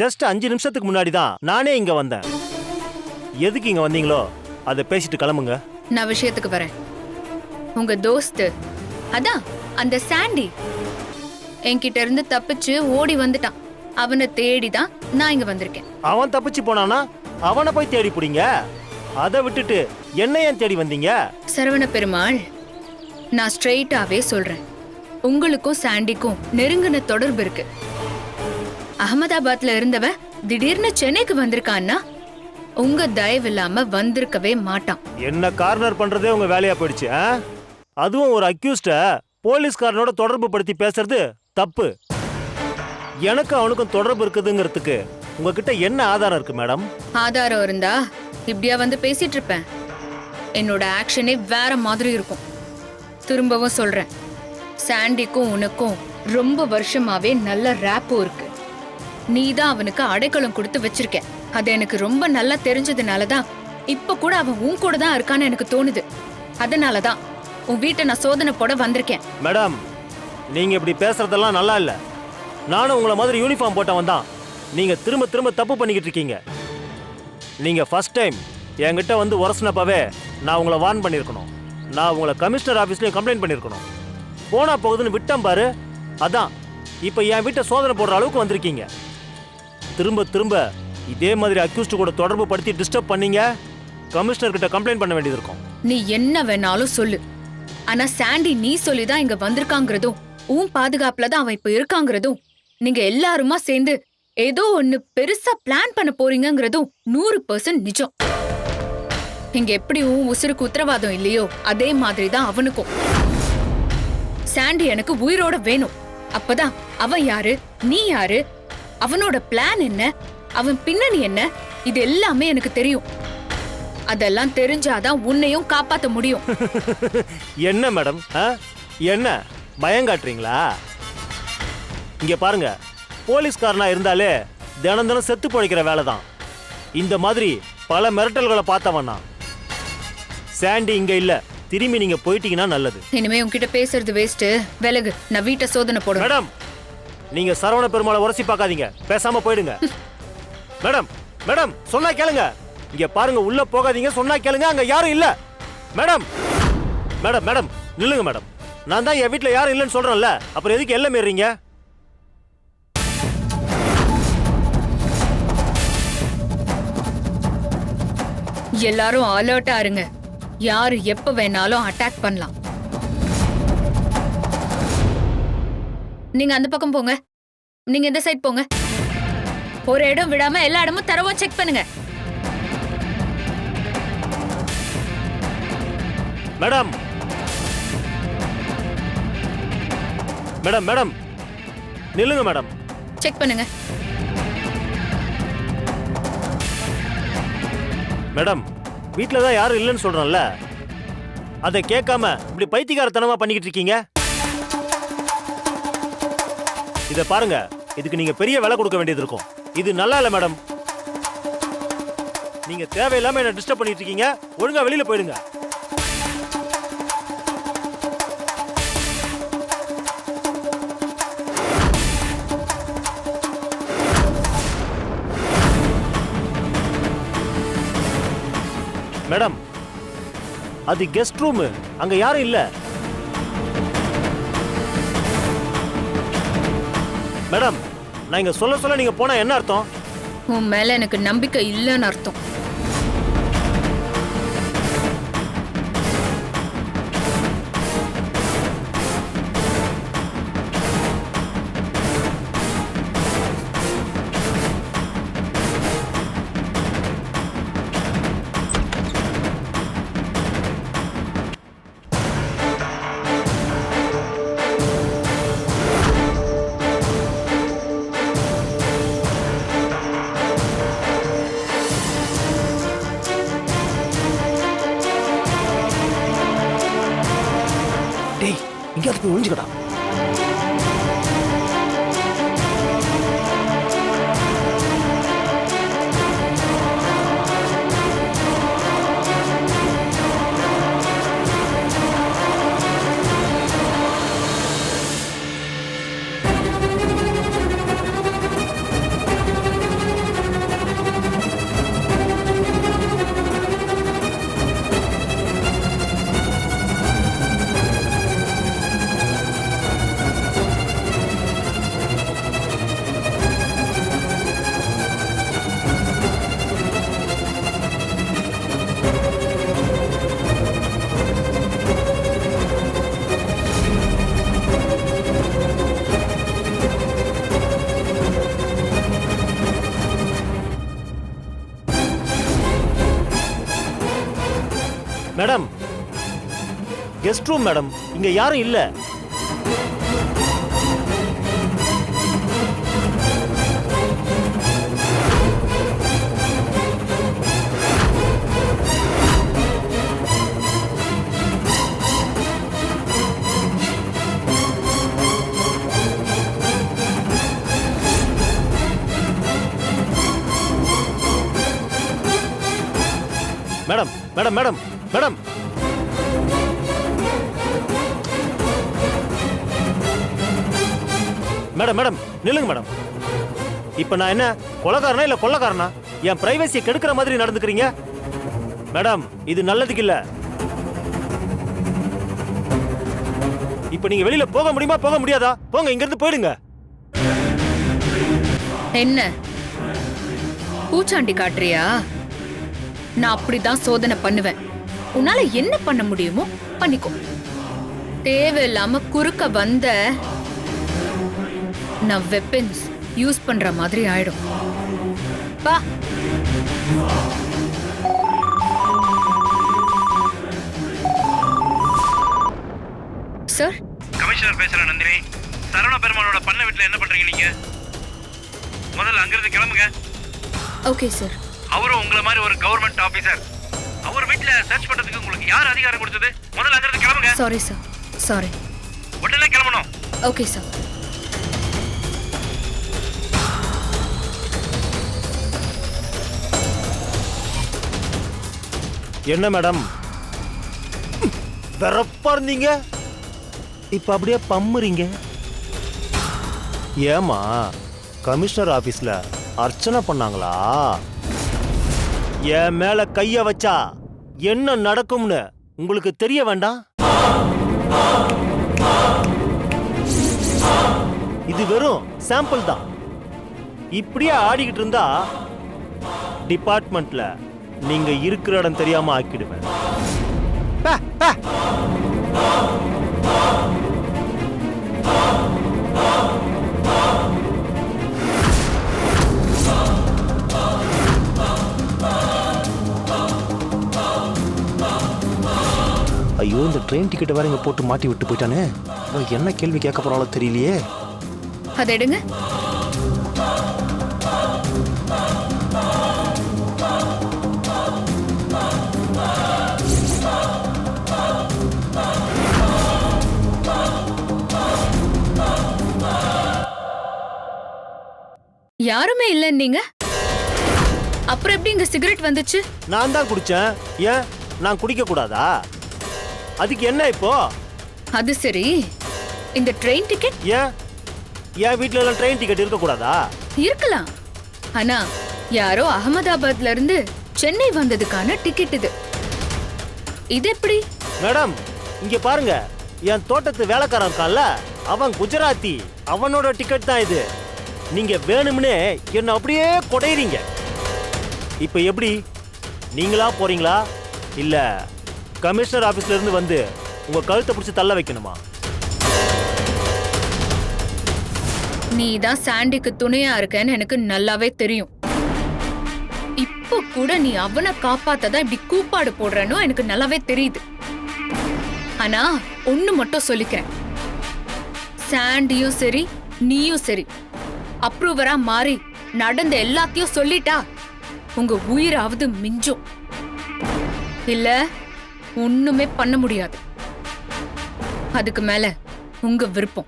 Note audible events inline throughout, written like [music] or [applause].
Just அஞ்சு நிமிஷத்துக்கு முன்னாடி தான் நானே இங்க வந்தேன். எதுக்கு இங்க வந்தீங்களோ அதை பேசிட்டு கிளம்புங்க. நான் விஷயத்துக்கு வரேன். உங்க தோஸ்து அதான் அந்த சாண்டி. என்கிட்ட இருந்து தப்பிச்சு ஓடி வந்துட்டான். அவனை தேடி தான் நான் இங்க வந்திருக்கேன். அவன் தப்பிச்சு போனானா? அவனை போய் தேடி பிடிங்க. அதை விட்டுட்டு என்ன ஏன் தேடி வந்தீங்க? சரவண பெருமாள் நான் ஸ்ட்ரெயிட்டாவே சொல்றேன். உங்களுக்கும் சாண்டிக்கும் நெருங்கின தொடர்பு இருக்கு. அகமதாபாத்ல இருந்தவன் திடீர்னு சென்னைக்கு வந்திருக்கான்னா உங்க தயவு இல்லாம வந்திருக்கவே மாட்டான். என்ன கார்னர் பண்றதே உங்க வேலையா போயிடுச்சு? அதுவும் ஒரு அக்யூஸ்ட போலீஸ்காரனோட தொடர்பு படுத்தி பேசுறது தப்பு. எனக்கு அவனுக்கும் தொடர்பு இருக்குதுங்கிறதுக்கு உங்ககிட்ட என்ன ஆதாரம் இருக்கு மேடம்? ஆதாரம் இருந்தா இப்படியா வந்து பேசிட்டு இருப்பேன். என்னோட ஆக்ஷனே வேற மாதிரி இருக்கும். திரும்பவும் சொல்றேன். சாண்டிக்கும் உனக்கும் ரொம்ப வருஷமாவே நல்ல ரேப்போ இருக்கு. நீ தான் அவனுக்கு அடைக்கலம் கொடுத்து வச்சிருக்க. அது எனக்கு ரொம்ப நல்லா தெரிஞ்சதுனால தான் இப்ப கூட அவன் உன் கூட தான் இருக்கான்னு எனக்கு தோணுது. அதனால தான் உன் வீட்டை நான் சோதனை போட வந்திருக்கேன். மேடம் நீங்க இப்படி பேசுறதெல்லாம் நல்லா இல்ல. நானும் உங்களை மாதிரி யூனிஃபார்ம் போட்டவன் தான். நீங்க திரும்ப திரும்ப தப்பு பண்ணிக்கிட்டு இருக்கீங்க. நீங்க ஃபர்ஸ்ட் டைம் என்கிட்ட வந்து உரசினப்பவே நான் உங்களை வார்ன் பண்ணியிருக்கணும். நான் உங்களை கமிஷனர் ஆஃபீஸ்லையும் கம்ப்ளைண்ட் பண்ணியிருக்கணும். போனா போகுதுன்னு விட்டம் பாரு. அதான் இப்போ என் வீட்டை சோதனை போடுற அளவுக்கு வந்திருக்கீங்க. திரும்ப திரும்ப இதே மாதிரி அக்யூஸ்ட் கூட தொடர்பு படுத்தி டிஸ்டர்ப் பண்ணீங்க. கமிஷனர் கிட்ட கம்ப்ளைண்ட் பண்ண வேண்டியது இருக்கும். நீ என்ன வேணாலும் சொல்லு. ஆனா சாண்டி நீ சொல்லிதான் இங்க வந்திருக்காங்கிறதும் உன் பாதுகாப்புல தான் அவன் இப்ப இருக்காங்கிறதும் நீங்க எல்லாருமா சேர்ந்து ஏதோ ஒண்ணு பெருசா பிளான் பண்ண போறீங்கிறதும் நூறு பர்சன்ட் நிஜம். இங்க எப்படி உன் உசுருக்கு உத்தரவாதம் இல்லையோ அதே மாதிரி தான் அவனுக்கும். சாண்டி எனக்கு உயிரோட வேணும். அப்பதான் அவன் யாரு நீ யாரு அவனோட பிளான் என்ன? அவன் பின்னணி என்ன? இது எல்லாமே எனக்கு தெரியும். அதெல்லாம் தெரிஞ்சாதான் உன்னையும் காப்பாத்த முடியும். [laughs] என்ன மேடம்? என்ன? பயங்காட்டுறீங்களா இங்க பாருங்க. போலீஸ்காரனா இருந்தாலே தினம் தினம் செத்து பிழைக்கிற வேலை தான் இந்த மாதிரி பல மிரட்டல்களை பார்த்தவன் நான். சாண்டி இங்க இல்ல. திரும்பி நீங்க போயிட்டீங்கன்னா நல்லது. இனிமே உன்கிட்ட பேசுறது வேஸ்ட் விலகு. நான் வீட்டை சோதனை போடுவேன் மேடம் நீங்க சரவண பெருமாளை உரசி பார்க்காதீங்க. பேசாம போயிடுங்க. [laughs] மேடம் மேடம் சொன்னா கேளுங்க. இங்க பாருங்க உள்ள போகாதீங்க சொன்னா கேளுங்க அங்க யாரும் இல்ல. மேடம் மேடம் மேடம் நில்லுங்க மேடம். நான் தான் என் வீட்ல யாரும் இல்லைன்னு சொல்றேன்ல. அப்புறம் எதுக்கு எல்லாம் மீறீங்க? எல்லாரும் அலர்ட்டா இருங்க. யாரு எப்ப வேணாலும் அட்டாக் பண்ணலாம். நீங்க அந்த பக்கம் போங்க. நீங்க இந்த சைடு போங்க. ஒரு இடம் விடாம எல்லா இடமும் தரவா செக் பண்ணுங்க. மேடம். Madam madam. நில்லுங்க மேடம். செக் பண்ணுங்க. மேடம் வீட்டில் தான் யாரும் இல்லைன்னு சொல்றேன்ல. அதை கேட்காம இப்படி பைத்தியக்காரத்தனமா பண்ணிக்கிட்டு இருக்கீங்க? இதை பாருங்க. இதுக்கு நீங்க பெரிய விலை கொடுக்க வேண்டியது இருக்கும். இது நல்லா இல்லை மேடம். நீங்க தேவையில்லாம என்ன டிஸ்டர்ப் பண்ணிட்டு இருக்கீங்க. ஒழுங்கா வெளியில போயிடுங்க. மேடம் அது கெஸ்ட் ரூம் அங்க யாரும் இல்லை. மேடம் நான் இங்க சொல்ல சொல்ல நீங்க போனா என்ன அர்த்தம்? உன் மேல எனக்கு நம்பிக்கை இல்லைன்னு அர்த்தம். கெஸ்ட் ரூம் மேடம் இங்க யாரும் இல்ல. Madam madam madam madam madam நில்லுங்க மேடம். இப்போ நான் என்ன கொலகாரனா இல்ல கொள்ளக்காரனா? என் பிரைவசியை கெடுக்கிற மாதிரி நடந்துக்கிறீங்க? மேடம் இது நல்லதுக்கு இல்லை. இப்போ நீங்க வெளியில போக முடியுமா போக முடியாதா? போங்க இங்கிருந்து போயிடுங்க. என்ன? பூச்சாண்டி காட்டுறியா? நான் அப்படிதான் சோதனை பண்ணுவேன். உன்னால என்ன பண்ண முடியுமோ பண்ணிக்கோ. தேவையில்லாம குறுக்க வந்த நான் வெப்பன்ஸ் யூஸ் பண்ற மாதிரி ஆயிடும். பா. சார் கமிஷனர் பேசுறேன் நந்தினி சரவண பெருமாளோட பண்ண வீட்டுல என்ன பண்றீங்க நீங்க? முதல்ல அங்கிருந்து கிளம்புங்க. ஓகே சார் அவரும் உங்களை மாதிரி ஒரு கவர்மெண்ட் ஆபீசர் அவர் வீட்டுல சர்ச் பண்றதுக்கு உங்களுக்கு யார் அதிகாரம் கொடுத்தது? முதல்ல அங்கிருந்து கிளம்புங்க. சாரி சார் சாரி உடனே கிளம்பணும். ஓகே சார் என்ன மேடம் வெறப்பா இருந்தீங்க. இப்ப அப்படியே பம்முறீங்க. ஏமா கமிஷனர் ஆபீஸ்ல அர்ச்சனை பண்ணாங்களா? என் மேல கைய வச்சா என்ன நடக்கும்னு உங்களுக்கு தெரிய வேண்டாம்? இது வெறும் சாம்பிள் தான். இப்படியே ஆடிக்கிட்டு இருந்தா டிபார்ட்மெண்ட்ல நீங்க இருக்கிற இடம் தெரியாம ஆக்கிடுவேன். பே, பே. ஐயோ இந்த ட்ரெயின் டிக்கெட் வேற இங்க போட்டு மாட்டி விட்டு போயிட்டானே. என்ன கேள்வி கேட்க போறாளோ தெரியலையே. அதை எடுங்க. இல்லைன்னீங்க அப்புறம் எப்படி இங்க சிகரெட் வந்துச்சு? நான் தான் குடிச்சேன். ஏன்? நான் குடிக்க கூடாதா அதுக்கு என்ன இப்போ? அது சரி. இந்த ட்ரெயின் டிக்கெட்? ஏன்? என் வீட்ல எல்லாம் ட்ரெயின் டிக்கெட் இருக்க கூடாதா இருக்கலாம். ஆனா யாரோ அகமதாபாத்ல இருந்து சென்னை வந்ததுக்கான டிக்கெட் இது. இது எப்படி? மேடம் இங்க பாருங்க. என் தோட்டத்து வேலைக்காரன் இருக்கான்ல அவன் குஜராத்தி. அவனோட டிக்கெட் தான் இது. நீங்க வேணும்னே என்ன அப்படியே கொடையறீங்க. இப்போ எப்படி? நீங்களா போறீங்களா? இல்ல கமிஷனர் ஆபீஸ்ல இருந்து வந்து உங்க கழுத்தை பிடிச்சி தள்ள வைக்கணுமா? நீ தான் சாண்டிக்கு துணையா இருக்கேன்னு எனக்கு நல்லாவே தெரியும். இப்போ கூட நீ அவனை காப்பாத்ததான் இப்படி கூப்பாடு போடுறனும் எனக்கு நல்லாவே தெரியுது. ஆனா ஒண்ணு மட்டும் சொல்லிக்கிறேன். சாண்டியும் சரி நீயும் சரி. அப்ரூவரா மாறி நடந்த எல்லாத்தையும் சொல்லிட்டா உங்க உயிராவது மிஞ்சும். இல்ல ஒண்ணுமே பண்ண முடியாது. அதுக்கு மேல உங்க விருப்பம்.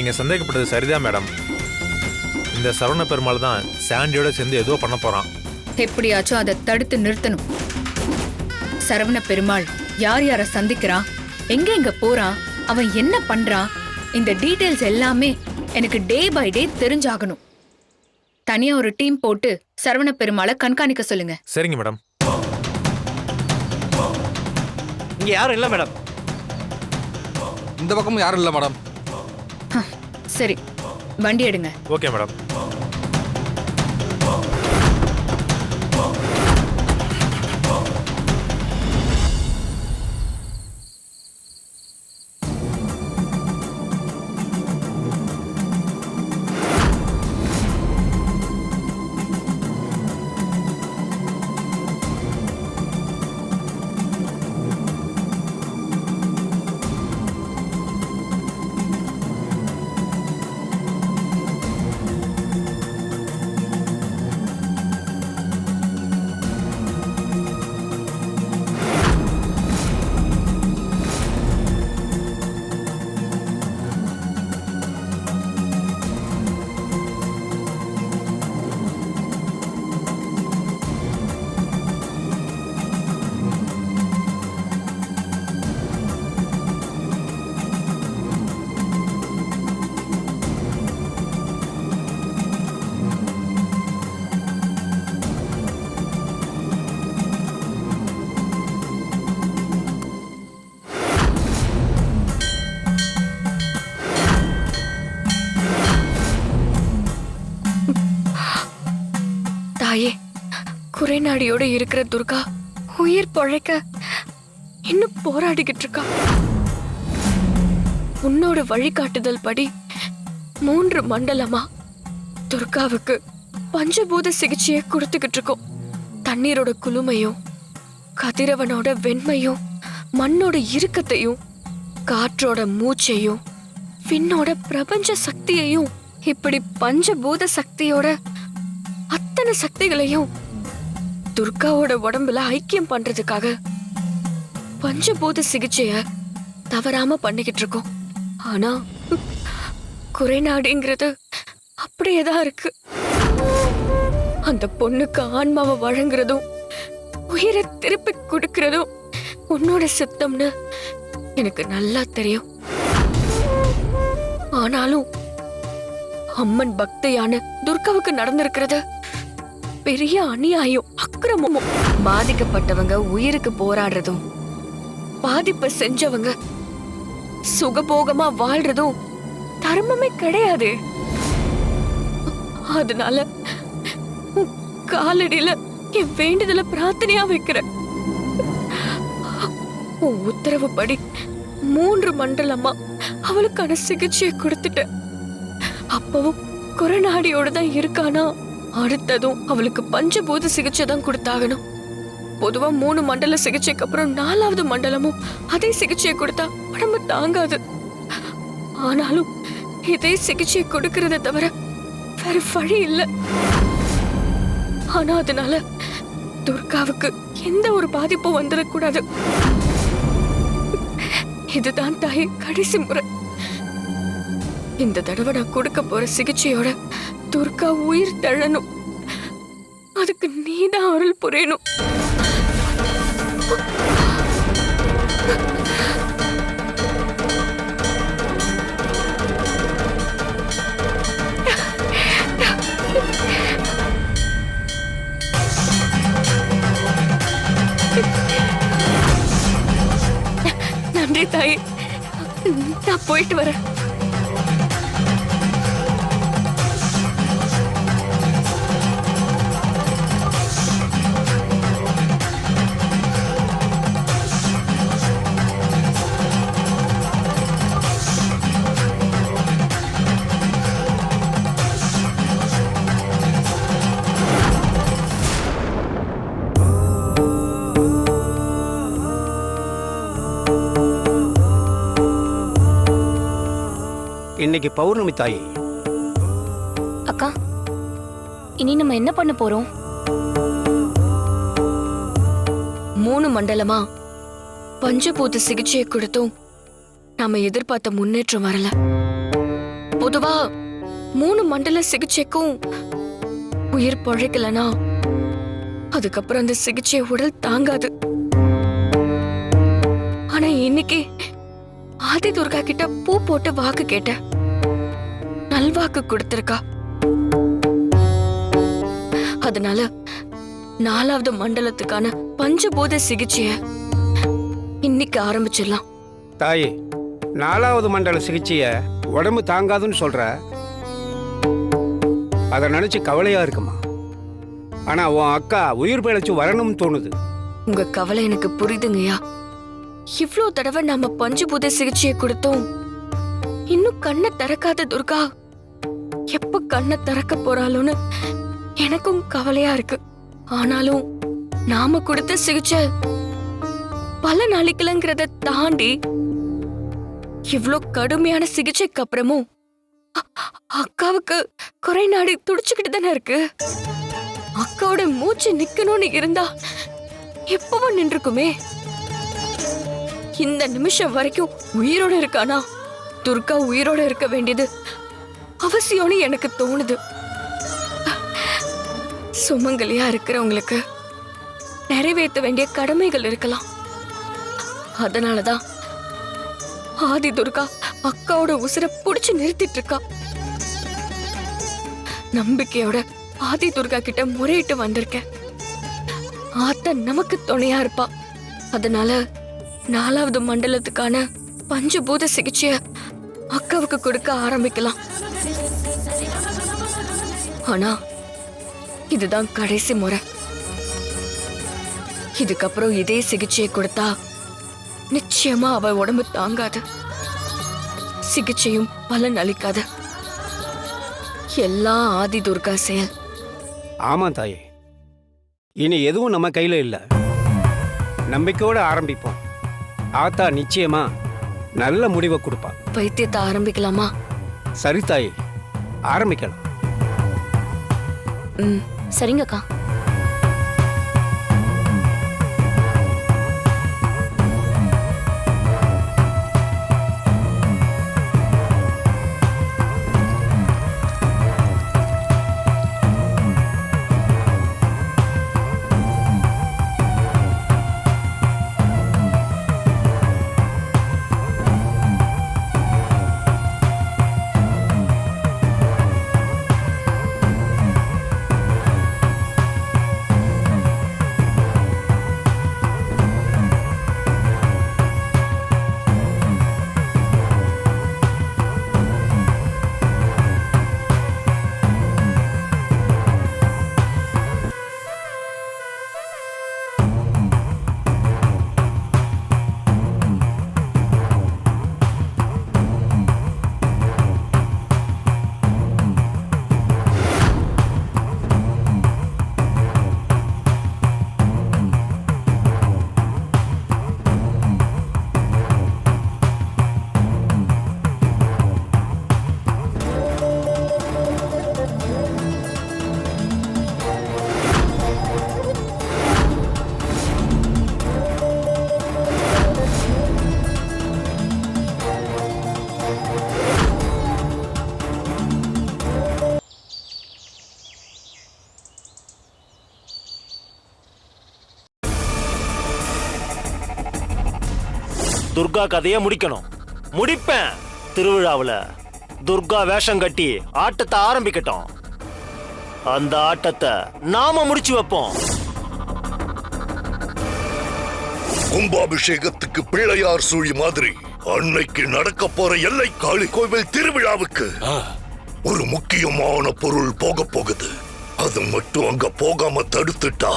நீங்க சந்தேகப்பட்டது சரிதான் மேடம். இந்த சரவண பெருமாள் தான் சாண்டியோட சேர்ந்து ஏதோ பண்ண போறான். எப்படியாச்சும் அதை தடுத்து நிறுத்தணும். சரவண பெருமாள் யார் யார சந்திக்கிறான்? எங்க எங்க போறான்? அவன் என்ன பண்றான்? இந்த டீடைல்ஸ் எல்லாமே எனக்கு டே பை டே தெரிஞ்சாகணும். தனியா ஒரு டீம் போட்டு சரவண பெருமாளை கண்காணிக்க சொல்லுங்க. சரிங்க மேடம். இங்க யாரும் இல்ல மேடம். இந்த பக்கமும் யாரும் இல்லை மேடம். சரி வண்டி எடுங்க. Okay madam. குறைநாடியோட இருக்கிற துர்கா உயிர் பழைக்க இன்னும் போராடிக்கிட்டு இருக்கா. உன்னோட வழிகாட்டுதல் படி மூன்று மண்டலமா துர்காவுக்கு பஞ்சபூத சிகிச்சையை கொடுத்துக்கிட்டு இருக்கோம். தண்ணீரோட குளுமையும் கதிரவனோட வெண்மையும் மண்ணோட இறுக்கத்தையும் காற்றோட மூச்சையும் விண்ணோட பிரபஞ்ச சக்தியையும் இப்படி பஞ்சபூத சக்தியோட அத்தனை சக்திகளையும் துர்காவோட உடம்புல ஐக்கியம் பண்றதுக்காக பஞ்சபூத சிகிச்சைய தவறாம பண்ணிக்கிட்டு இருக்கோம். ஆனா குறைநாடுங்கிறது அப்படியேதான் இருக்கு. அந்த பொண்ணுக்கு ஆன்மாவை வழங்குறதும் உயிரை திருப்பி கொடுக்கறதும் உன்னோட சித்தம்னு எனக்கு நல்லா தெரியும். ஆனாலும் அம்மன் பக்தையான துர்காவுக்கு நடந்திருக்கிறது பெரிய அநியாயம் அக்கிரமமும் பாதிக்கப்பட்டவங்க உயிருக்கு போராடுறதும் பாதிப்ப செஞ்சவங்க சுகபோகமா வாழ்றதும் தர்மமே கிடையாது. அதனால காலடியில என் வேண்டுதல பிரார்த்தனையா வைக்கிறேன். உன் உத்தரவுப்படி மூன்று மண்டலமா அவளுக்கான சிகிச்சையை கொடுத்துட்டேன். அப்பவும் கொரோனாடியோட தான் இருக்கானா? அடுத்ததும் அவளுக்கு பஞ்சபூத சிகிச்சை தான் கொடுத்தாகணும். பொதுவா மூணு மண்டல சிகிச்சைக்கு அப்புறம் நாலாவது மண்டலமும் அதே சிகிச்சையை கொடுத்தா உடம்பு தாங்காது. ஆனாலும் இதே சிகிச்சையை கொடுக்கறத தவிர வேற வழி இல்ல. ஆனா அதனால துர்காவுக்கு எந்த ஒரு பாதிப்பும் வந்துடக்கூடாது. இதுதான் தாய் கடைசி முறை. இந்த தடவை நான் கொடுக்க போற சிகிச்சையோட துர்கா உயிர் தழணும் அதுக்கு நீதான் அருள் புரியணும். நன்றி தாய். நான் போயிட்டு வரேன். இன்னைக்கு பௌர்ணமி தாயி. அக்கா இனி நம்ம என்ன பண்ண போறோம்? மூணு மண்டலமா? பஞ்சபூத சிகிச்சையை கொடுத்தும் நாம எதிர்பார்த்த முன்னேற்றம் வரல. பொதுவா மூணு மண்டல சிகிச்சைக்கும் உயிர் பழைக்கலனா அதுக்கப்புறம் அந்த சிகிச்சை உடல் தாங்காது. ஆனா இன்னைக்கு ஆதி துர்கா கிட்ட பூ போட்டு வாக்கு கேட்டேன். நல்வாக்கு கொடுத்திருக்கா. அதனால நாலாவது மண்டலத்துக்கான பஞ்சபூத சிகிச்சைய இன்னைக்கு ஆரம்பிச்சிடலாம். தாயே நாலாவது மண்டல சிகிச்சையை உடம்பு தாங்காதுன்னு சொல்ற. அதை நினைச்சு கவலையா இருக்குமா? ஆனா உன் அக்கா உயிர் பிழைச்சு வரணும்னு தோணுது. உங்க கவலை எனக்கு புரியுதுங்கய்யா. இவ்ளோ தடவை நாம பஞ்சபூத சிகிச்சையை கொடுத்தோம். இன்னும் கண்ணை திறக்காத துர்கா எப்ப கண்ணை திறக்க போறாளோன்னு எனக்கும் கவலையா இருக்கு. ஆனாலும் நாம கொடுத்த சிகிச்சை பல நாளைக்குலங்கிறத தாண்டி இவ்ளோ கடுமையான சிகிச்சைக்கு அப்புறமும் அக்காவுக்கு குறை நாடி துடிச்சுக்கிட்டு தானே இருக்கு. அக்காவோட மூச்சு நிக்கணும்னு இருந்தா எப்பவும் நின்றுக்குமே. இந்த நிமிஷம் வரைக்கும் உயிரோட இருக்கானா? துர்கா உயிரோட இருக்க வேண்டியது அவசியம்னு எனக்கு தோணுது. சுமங்கலியா இருக்கிறவங்களுக்கு நிறைவேற்ற வேண்டிய கடமைகள் இருக்கலாம். அதனாலதான் ஆதி துர்கா அக்காவோட உசுரை புடிச்சு நிறுத்திட்டு இருக்கா நம்பிக்கையோட ஆதி துர்கா கிட்ட முறையிட்டு வந்திருக்கேன். ஆத்த நமக்கு துணையா இருப்பா. அதனால நாலாவது மண்டலத்துக்கான பஞ்சபூத சிகிச்சைய அக்காவுக்கு கொடுக்க ஆரம்பிக்கலாம். ஆனா இதுதான் கடைசி முறை. இதுக்கப்புறம் இதே சிகிச்சையை கொடுத்தா நிச்சயமா அவ உடம்பு தாங்காது. சிகிச்சையும் பலன் அளிக்காது. எல்லாம் ஆதி துர்கா செயல். ஆமா தாயே. இனி எதுவும் நம்ம கையில இல்ல. நம்பிக்கையோட ஆரம்பிப்போம். ஆத்தா நிச்சயமா நல்ல முடிவை கொடுப்பா. வைத்தியத்தை ஆரம்பிக்கலாமா? சரி தாயே. ஆரம்பிக்கலாம். சரிங்கக்கா. துர்கா கதையை முடிக்கணும். முடிப்பேன். திருவிழாவுல துர்கா வேஷம் கட்டி ஆட்டத்தை ஆரம்பிக்கட்டும். அந்த ஆட்டத்தை நாம முடிச்சு வைப்போம். கும்பாபிஷேகத்துக்கு பிள்ளையார் சூழி மாதிரி அன்னைக்கு நடக்க போற எல்லை காளி கோவில் திருவிழாவுக்கு ஒரு முக்கியமான பொருள் போக போகுது. அது மட்டும் அங்க போகாம தடுத்துட்டா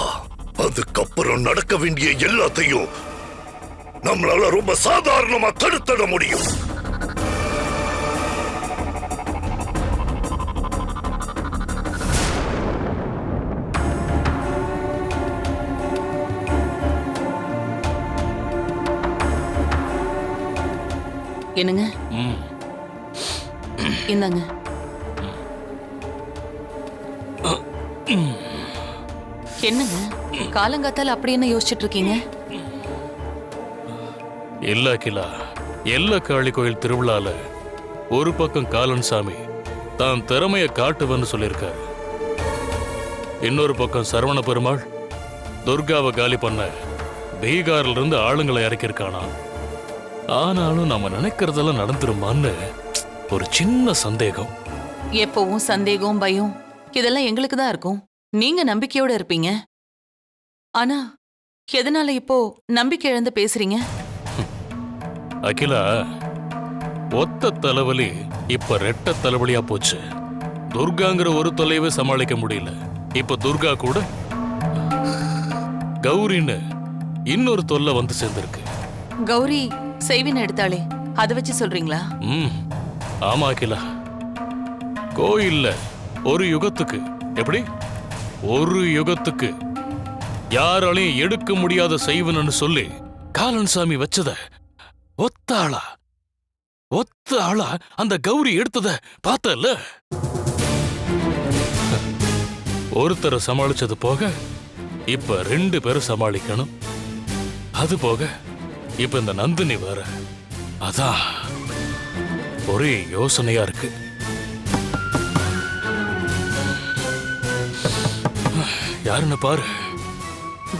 அதுக்கப்புறம் நடக்க வேண்டிய எல்லாத்தையும் நம்மளால ரொம்ப சாதாரணமா தடுத்துட முடியும். என்னங்க? இந்தாங்க. என்னங்க? காலங்காத்தால அப்படி என்ன யோசிச்சுட்டு இருக்கீங்க? எல்லா கிலா எல்ல காளி கோயில் திருவிழால ஒரு பக்கம் காலன் சாமி தான் திறமைய காட்டுவன்னு சொல்லியிருக்காரு. இன்னொரு பக்கம் சரவண பெருமாள் துர்காவை காலி பண்ண பீகார்ல இருந்து ஆளுங்களை இறக்கியிருக்கானா? ஆனாலும் நம்ம நினைக்கிறதெல்லாம் நடந்துருமான்னு ஒரு சின்ன சந்தேகம். எப்பவும் சந்தேகம் பயம் இதெல்லாம் எங்களுக்கு தான் இருக்கும். நீங்க நம்பிக்கையோட இருப்பீங்க. ஆனா எதனால இப்போ நம்பிக்கை இழந்து பேசுறீங்க? அகிலா ஒத்த தலைவலி இப்ப ரெட்ட தலைவலியா போச்சு. துர்காங்கிற ஒரு தொலைவை சமாளிக்க முடியல. இப்ப துர்கா கூட கௌரின்னு இன்னொரு தொல்லை வந்து சேர்ந்திருக்கு. கௌரி செய்வின் எடுத்தாளே அதை வச்சு சொல்றீங்களா? ம் ஆமா அகிலா. கோயில்ல ஒரு யுகத்துக்கு எப்படி? ஒரு யுகத்துக்கு யாராலையும் எடுக்க முடியாத செய்வனன்னு சொல்லி காலன் சாமி வச்சத ஒத்த ஆளா? ஒத்த ஆளா அந்த கௌரி எடுத்தத பார்த்தல ஒருத்தரை சமாளிச்சது போக இப்ப ரெண்டு பேரும் சமாளிக்கணும். அது போக இப்ப இந்த நந்தினி வேற. அதான் ஒரே யோசனையா இருக்கு. யாருன்னு பாரு.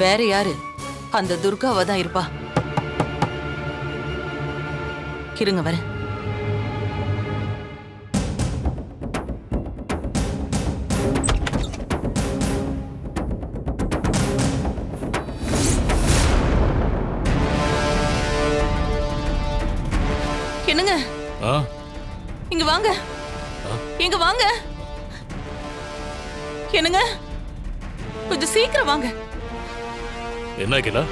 வேற யாரு? அந்த துர்காவா தான் இருப்பா. இருங்க வரேன். என்னங்க? ஆ? இங்க வாங்க. இங்க வாங்க. என்னங்க? கொஞ்சம் சீக்கிரம் வாங்க. என்ன கிலா